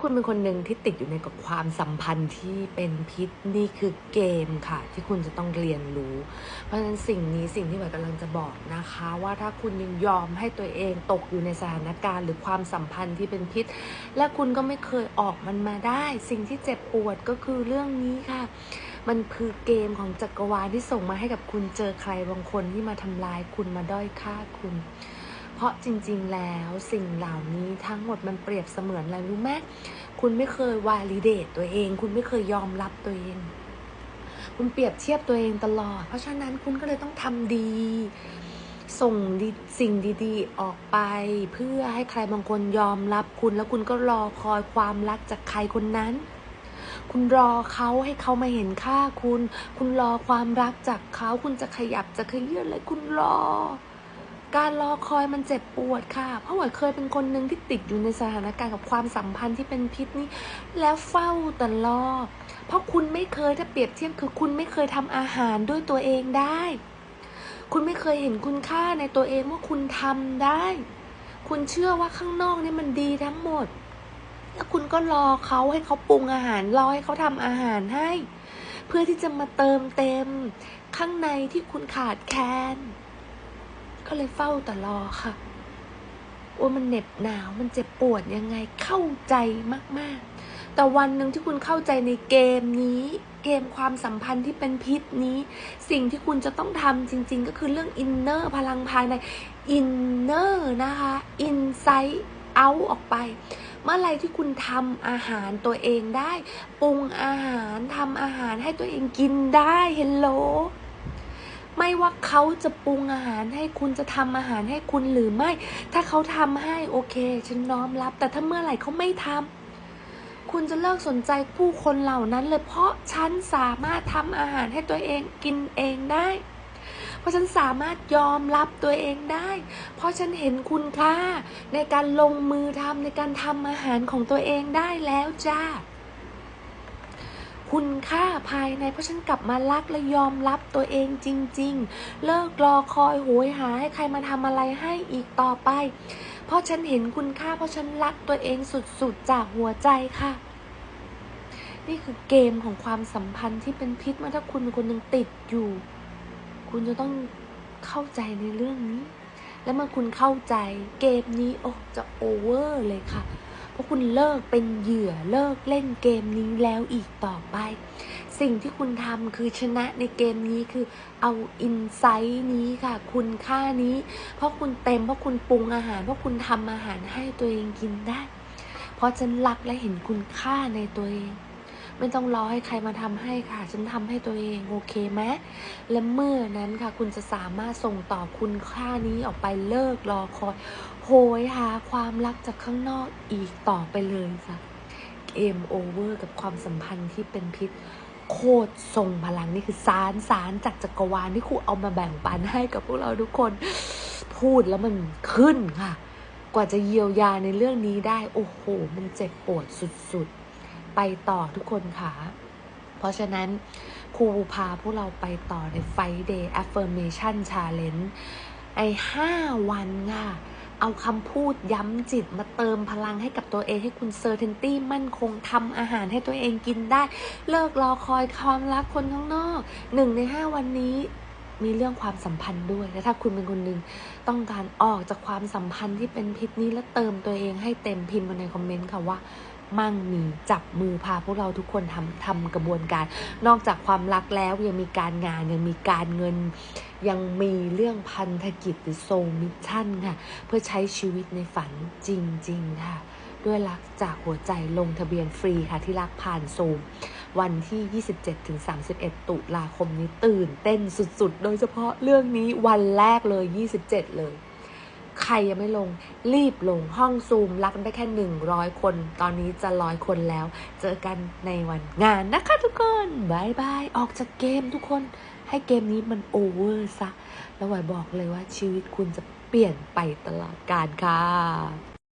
คุณเป็นคนหนึ่งที่ติดอยู่ในกับความสัมพันธ์ที่เป็นพิษนี่คือเกมค่ะ ที่คุณจะต้องเรียนรู้ เพราะฉะนั้นสิ่งนี้สิ่งที่หมายกำลังจะบอกนะคะ ว่าถ้าคุณยังยอมให้ตัวเองตกอยู่ในสถานการณ์ หรือความสัมพันธ์ที่เป็นพิษ และคุณก็ไม่เคยออกมันมาได้ สิ่งที่เจ็บปวดก็คือเรื่องนี้ค่ะ มันคือเกมของจักรวาลที่ส่งมาให้กับคุณเจอใครบางคนที่มาทำลายคุณมาด้อยค่าคุณ เพราะจริง ๆ แล้วสิ่งเหล่านี้ทั้งหมดมันเปรียบเสมือนอะไรรู้ไหมคุณไม่เคยวาลิเดตตัวเอง คุณไม่เคยยอมรับตัวเอง คุณเปรียบเทียบตัวเองตลอด เพราะฉะนั้นคุณก็เลยต้องทำดี ส่งสิ่งดีๆ ออกไป เพื่อให้ใครบางคนยอมรับคุณ แล้วคุณก็รอคอยความรักจากใครคนนั้นคุณรอเขาให้เขามาเห็นค่าคุณ คุณรอความรักจากเขา คุณจะขยับจะขยื่นอะไรคุณรอ การรอคอยมันเจ็บปวดค่ะ เพราะหมวยเคยเป็นคนหนึ่งที่ติดอยู่ในสถานการณ์กับความสัมพันธ์ที่เป็นพิษนี้ แล้วเฝ้าตลอด เพราะคุณไม่เคยถ้าเปรียบเทียบคือคุณไม่เคยทำอาหารด้วยตัวเองได้ คุณไม่เคยเห็นคุณค่าในตัวเองว่าคุณทำได้ คุณเชื่อว่าข้างนอกนี่มันดีทั้งหมด แล้วคุณก็รอเขาให้เขาปรุงอาหาร รอให้เขาทำอาหารให้ เพื่อที่จะมาเติมเต็ม ข้างในที่คุณขาดแคลน ก็เลยเฝ้าแต่รอค่ะ ว่ามันเหน็บหนาวมันเจ็บปวดยังไงเข้าใจมาก ๆ แต่วันหนึ่งที่คุณเข้าใจในเกมนี้ เกมความสัมพันธ์ที่เป็นพิษนี้ สิ่งที่คุณจะต้องทำจริง ๆ ก็คือเรื่องอินเนอร์พลังภายในอินเนอร์นะคะอินไซต์เอาออกไป เมื่อไรที่คุณทำอาหารตัวเองได้ ปรุงอาหารทำอาหารให้ตัวเองกินได้เฮลโล ไม่ว่าเขาจะปรุงอาหารให้คุณจะทำอาหารให้คุณหรือไม่ ถ้าเขาทำให้โอเค ฉันน้อมรับ แต่ถ้าเมื่อไหร่เขาไม่ทำคุณจะเลิกสนใจผู้คนเหล่านั้นเลยเพราะฉันสามารถทำอาหารให้ตัวเองกินเองได้ เพราะฉันสามารถยอมรับตัวเองได้ เพราะฉันเห็นคุณค่าในการลงมือทำในการทำอาหารของตัวเองได้แล้วจ้า คุณค่าภายในเพราะฉันกลับมารักและยอมรับตัวเองจริง ๆ เลิกรอคอยโหยหาให้ใครมาทำอะไรให้อีกต่อไป เพราะฉันเห็นคุณค่าเพราะฉันรักตัวเองสุดๆจากหัวใจค่ะ นี่คือเกมของความสัมพันธ์ที่เป็นพิษเมื่อถ้าคุณเป็นคนหนึ่งติดอยู่ คุณจะต้องเข้าใจในเรื่องนี้ และเมื่อคุณเข้าใจเกมนี้โอ้จะโอเวอร์เลยค่ะ ราะคุณเลิกเป็นเหยื่อเลิกเล่นเกมนี้แล้วอีกต่อไป สิ่งที่คุณทำคือชนะในเกมนี้คือเอาอินไซต์นี้ค่ะ คุณค่านี้ เพราะคุณเต็มเพราะคุณปรุงอาหาร เพราะคุณทำอาหารให้ตัวเองกินได้ เพราะฉันรักและเห็นคุณค่าในตัวเองไม่ต้องรอให้ใครมาทำให้ค่ะ ฉันทำให้ตัวเองโอเคไหมและเมื่อนั้นค่ะ คุณจะสามารถส่งต่อคุณค่านี้ออกไปเลิกรอคอย หยหาความรักจากข้างนอกอีกต่อไปเลยจ้ะเกมโอเวอร์กับความสัมพันธ์ที่เป็นพิษโคตรทรงพลังนี่คือสารสารจากจักรวาลที่ครูเอามาแบ่งปันให้กับพวกเราทุกคน พูดแล้วมันขึ้นค่ะ กว่าจะเยียวยาในเรื่องนี้ได้ โอ้โห มันเจ็บปวดสุดๆ ไปต่อทุกคนค่ะ เพราะฉะนั้นครูพาพวกเราไปต่อใน Friday Affirmation Challenge ไอ้ห้าวันค่ะ เอาคำพูดย้ำจิตมาเติมพลังให้กับตัวเองให้คุณเซอร์เทนตี้มั่นคงทำอาหารให้ตัวเองกินได้ เลิกรอคอยความรักคนข้างนอกหนึ่งในห้าวันนี้มีเรื่องความสัมพันธ์ด้วย และถ้าคุณเป็นคนหนึ่งต้องการออกจากความสัมพันธ์ที่เป็นพิษนี้และเติมตัวเองให้เต็มพิมพ์มาในคอมเมนต์ค่ะว่า มั่งมีจับมือพาพวกเราทุกคนทำทำกระบวนการ นอกจากความรักแล้วยังมีการงานยังมีการเงิน ยังมีเรื่องพันธกิจหรือโซมิชชั่นค่ะ เพื่อใช้ชีวิตในฝันจริง ๆ ค่ะ ด้วยรักจากหัวใจลงทะเบียนฟรีค่ะที่รักผ่านโซมวันที่ 27-31 ตุลาคมนี้ตื่นเต้นสุดๆ โดยเฉพาะเรื่องนี้วันแรกเลย 27 เลย ใครยังไม่ลง รีบลงห้องซูม รักได้แค่ 100 คน ตอนนี้จะร้อยคนแล้ว เจอกันในวันงานนะคะทุกคนบายบาย ออกจากเกมทุกคน ให้เกมนี้มันโอเวอร์ซะ แล้วไหวบอกเลยว่าชีวิตคุณจะเปลี่ยนไปตลอดกาลค่ะ